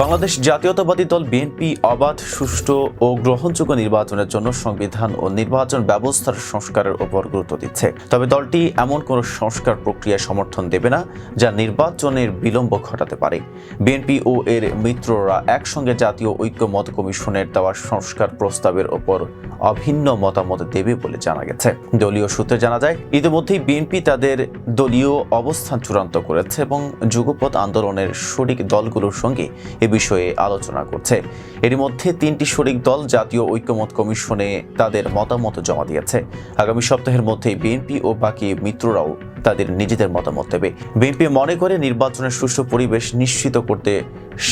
বাংলাদেশ জাতীয়তাবাদী দল বিএনপি অবাধ, সুষ্ঠু ও গ্রহণযোগ্য নির্বাচনের জন্য সংবিধান ও নির্বাচন ব্যবস্থার সংস্কারের উপর গুরুত্ব দিচ্ছে। তবে দলটি এমন কোনো সংস্কার প্রক্রিয়া সমর্থন দেবে না, যা নির্বাচনের বিলম্ব ঘটাতে পারে। বিএনপি ও এর মিত্ররা একসঙ্গে জাতীয় ঐক্যমত কমিশনের দেওয়া সংস্কার প্রস্তাবের ওপর অভিন্ন মতামত দেবে বলে জানা গেছে। দলীয় সূত্রে জানা যায়, ইতিমধ্যেই বিএনপি তাদের দলীয় অবস্থান চূড়ান্ত করেছে এবং যুগপথ আন্দোলনের শরিক দলগুলোর সঙ্গে এ বিষয়ে আলোচনা করছে। এর মধ্যে তিনটি শরিক দল জাতীয় ঐক্যমত কমিশনে তাদের মতামত জমা দিয়েছে। আগামী সপ্তাহের মধ্যে বিএনপি ও বাকি মিত্ররাও তাদের নিজেদের মতামত দেবে। বিএনপি মনে করে নির্বাচনের সুষ্ঠু পরিবেশ নিশ্চিত করতে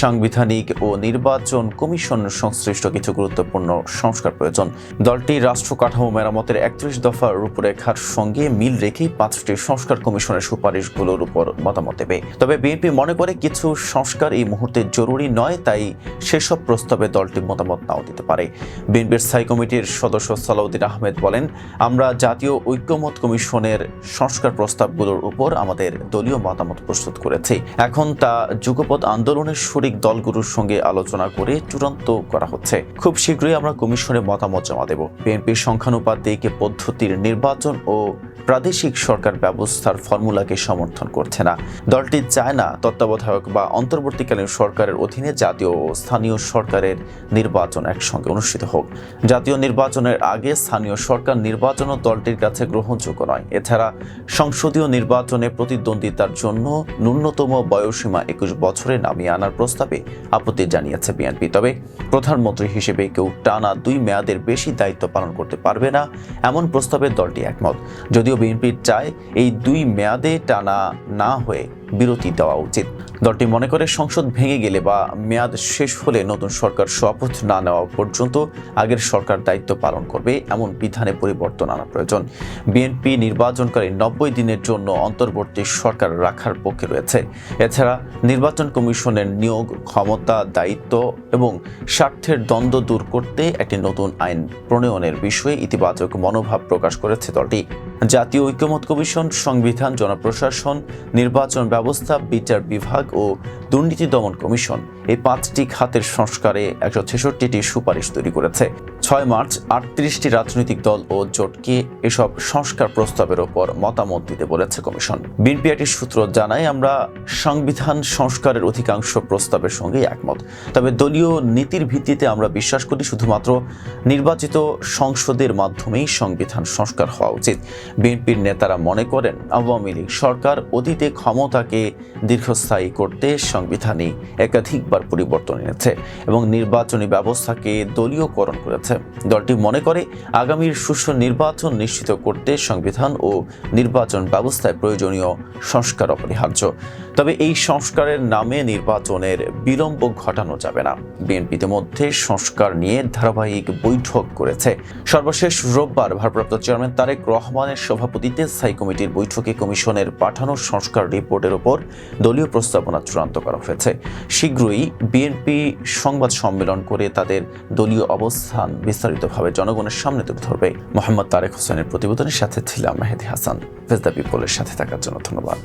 সাংবিধানিক ও নির্বাচন কমিশন সংশ্লিষ্ট কিছু গুরুত্বপূর্ণ সংস্কার প্রয়োজন। দলটি রাষ্ট্র কাঠামো মেরামতের একত্রিশ দফা রূপরেখার সঙ্গে মিল রেখেই পাঁচটি সংস্কার কমিশনের সুপারিশগুলোর উপর মতামত দেবে। তবে বিএনপি মনে করে কিছু সংস্কার এই মুহূর্তে জরুরি নয়, তাই সেসব প্রস্তাবে দলটি মতামত নাও দিতে পারে। বিএনপির স্থায়ী কমিটির সদস্য সালাউদ্দিন আহমেদ বলেন, আমরা জাতীয় ঐক্যমত কমিশনের সংস্কার প্রস্তাবগুলোর উপর আমাদের দলীয় মতামত প্রস্তুত করেছে। এখন তা যুগপৎ আন্দোলনের শরিক দলগুলোর সঙ্গে আলোচনা করে চূড়ান্ত করা হচ্ছে। খুব শীঘ্রই আমরা কমিশনের মতামত জমা দেব। বিএনপির সংখ্যানুপাতিক পদ্ধতির নির্বাচন ও প্রাদেশিক সরকার ব্যবস্থার ফর্মুলাকে সমর্থন করছে না। দলটি চায় না তত্ত্বাবধায়ক বা অন্তর্বর্তীকালীন সরকারের অধীনে জাতীয় ও স্থানীয় সরকারের নির্বাচন একসঙ্গে অনুষ্ঠিত হোক। জাতীয় নির্বাচনের আগে স্থানীয় সরকার নির্বাচনও দলটির কাছে গ্রহণযোগ্য নয়। এছাড়া সংসদীয় নির্বাচনে প্রতিদ্বন্দ্বিতার জন্য ন্যূনতম বয়সীমা একুশ বছরে নামিয়ে আনার প্রস্তাবে আপত্তি জানিয়েছে বিএনপি। তবে প্রধানমন্ত্রী হিসেবে কেউ টানা দুই মেয়াদের বেশি দায়িত্ব পালন করতে পারবে না, এমন প্রস্তাবে দলটি একমত। যদিও বিএনপি চায় এই দুই মেয়াদে টানা না হয়ে বিরতি দেওয়া উচিত। দলটি মনে করে সংসদ ভেঙে গেলে বা মেয়াদ শেষ হলে নতুন সরকার শপথ না নেওয়া পর্যন্ত আগের সরকার দায়িত্ব পালন করবে, এমন বিধানে পরিবর্তন আনা প্রয়োজন। বিএনপি নির্বাচনকারী নব্বই দিনের জন্য অন্তর্বর্তী সরকার রাখার পক্ষে রয়েছে। এছাড়া নির্বাচন কমিশনের নিয়োগ, ক্ষমতা, দায়িত্ব এবং স্বার্থের দ্বন্দ্ব দূর করতে একটি নতুন আইন প্রণয়নের বিষয়ে ইতিবাচক মনোভাব প্রকাশ করেছে দলটি। জাতীয় ঐক্যমত কমিশন, সংবিধান, জনপ্রশাসন, নির্বাচন ব্যবস্থা, বিচার বিভাগ ও দুর্নীতি দমন কমিশন এই পাঁচটি খাতের সংস্কারে একশো ছেষট্টিটি সুপারিশ তৈরি করেছে। ছয় মার্চ আটত্রিশটি রাজনৈতিক দল ও জোটকে এসব সংস্কার প্রস্তাবের ওপর মতামত দিতে বলেছে কমিশন। বিএনপিআইটির সূত্র জানায়, আমরা সংবিধান সংস্কারের অধিকাংশ প্রস্তাবের সঙ্গে একমত। তবে দলীয় নীতির ভিত্তিতে আমরা বিশ্বাস করি শুধুমাত্র নির্বাচিত সংসদের মাধ্যমেই সংবিধান সংস্কার হওয়া উচিত। বিএনপির নেতারা মনে করেন, আওয়ামী লীগ সরকার অতীতে ক্ষমতাকে দীর্ঘস্থায়ী করতে সংবিধানে একাধিকবার পরিবর্তন এনেছে এবং নির্বাচনী ব্যবস্থাকে দলীয়করণ করেছে। দলটি মনে করে আগামীর সুষ্ঠু নির্বাচন নিশ্চিত করতে সংবিধান ও নির্বাচন ব্যবস্থায় প্রয়োজনীয় সংস্কার অপরিহার্য। তবে এই সংস্কারের নামে নির্বাচনের বিলম্ব ঘটানো যাবে না। বিএনপি ইতিমধ্যে সংস্কার নিয়ে ধারাবাহিক বৈঠক করেছে। সর্বশেষ রোববার ভারপ্রাপ্ত চেয়ারম্যান তারেক রহমানের সভাপতিত্বে স্থায়ী কমিটির বৈঠকে কমিশনের পাঠানো সংস্কার রিপোর্টের ওপর দলীয় প্রস্তাবনা চূড়ান্ত করা হয়েছে। শীঘ্রই বিএনপি সংবাদ সম্মেলন করে তাদের দলীয় অবস্থান বিস্তারিতভাবে জনগণের সামনে তুলে ধরবে। মোহাম্মদ তারেক হোসেনের প্রতিবেদনের সাথে ছিলাম মেহেদি হাসান। ফেজদা পিপলের সাথে থাকার জন্য ধন্যবাদ।